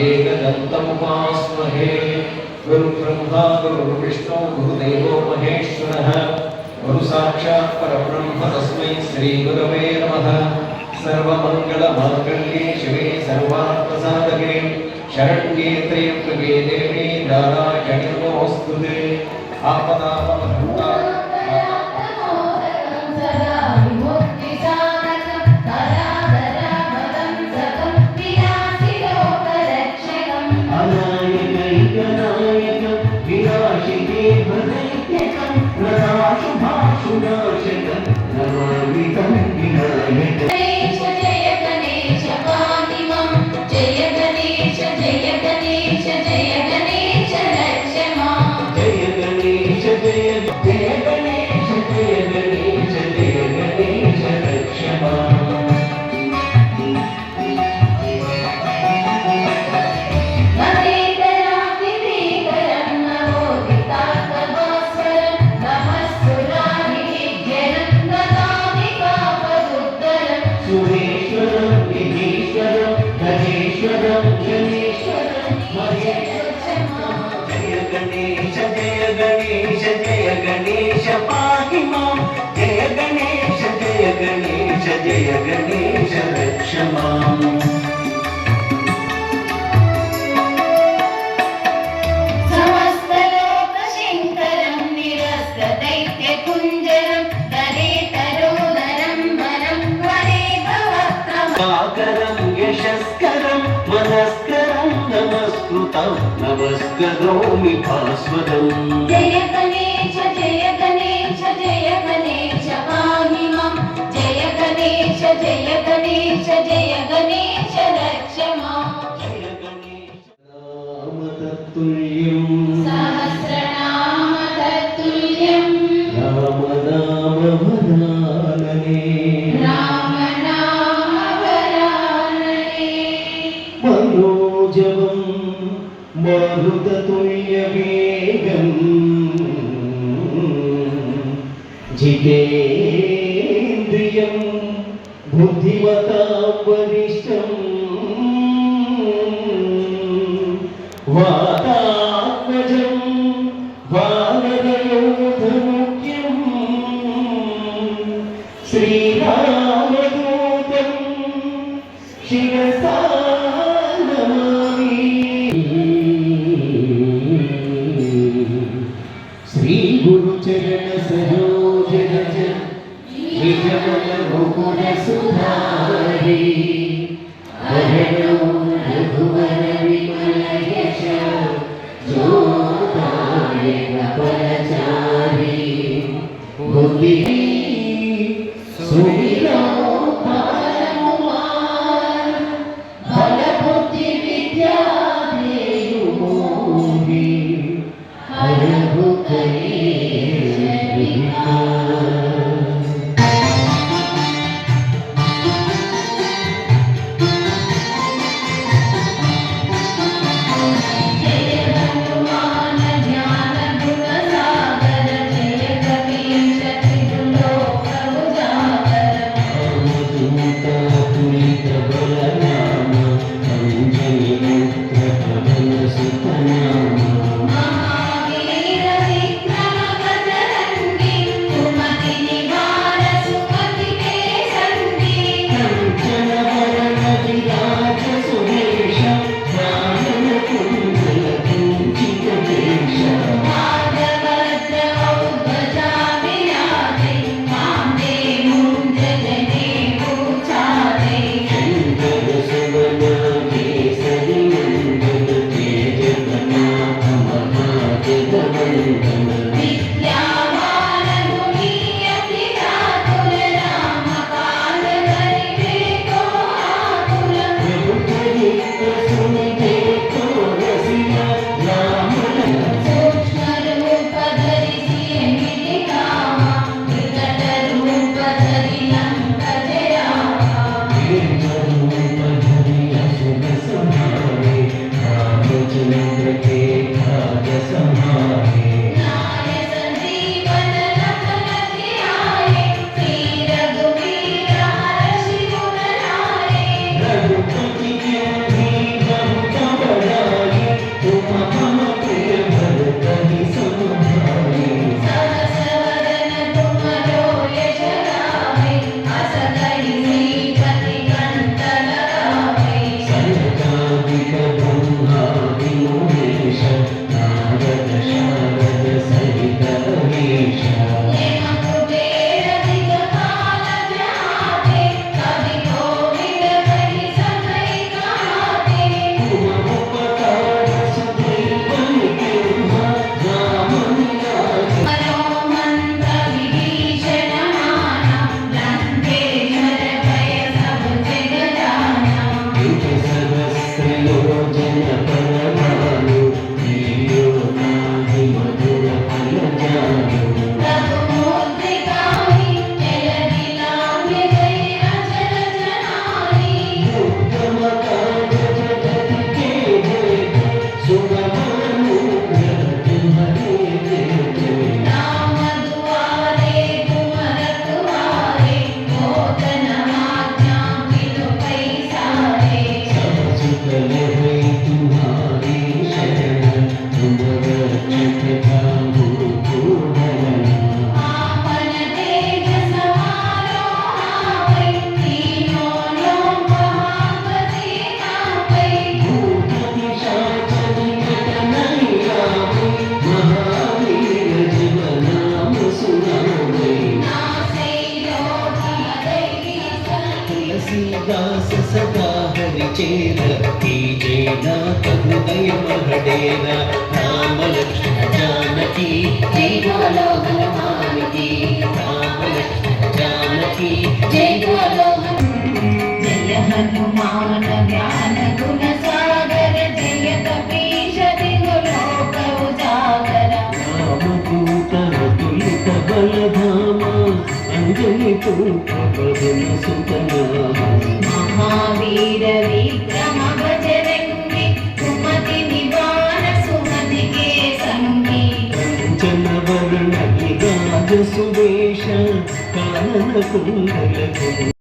येन दत्तमुपास्महे गुरुब्रह्मा, गुरुर्विष्णु, गुरुदेवो महेश्वरः। गुरुसाक्षात् परब्रह्म तस्मै श्रीगुरवे नमः। सर्वमङ्गलमाङ्गल्ये शिवे सर्वार्थसाधके, शरण्ये त्र्यम्बके देवी दारायणि ते। आपदापमः Hey. జయ గణేశ పాహి మాం జయ గణేశ జయ గణేశ జయ గణేశ రక్ష వేగం జితేంద్రియం బుద్ధిమత వరిష్టం వా హృదయమహడేన రామలక్ష్మణ జానకి జీవాలోహనమానికి రామలక్ష్మణ జానకి జీవాలోహన జయ హనుమాన జ్ఞాన గుణ సాగర జయ కపీశ దిగులోక ఉజాగర రామదూత రతులిత బలధామ అంజలి పూత బదుల సుతనామ Tôi 娘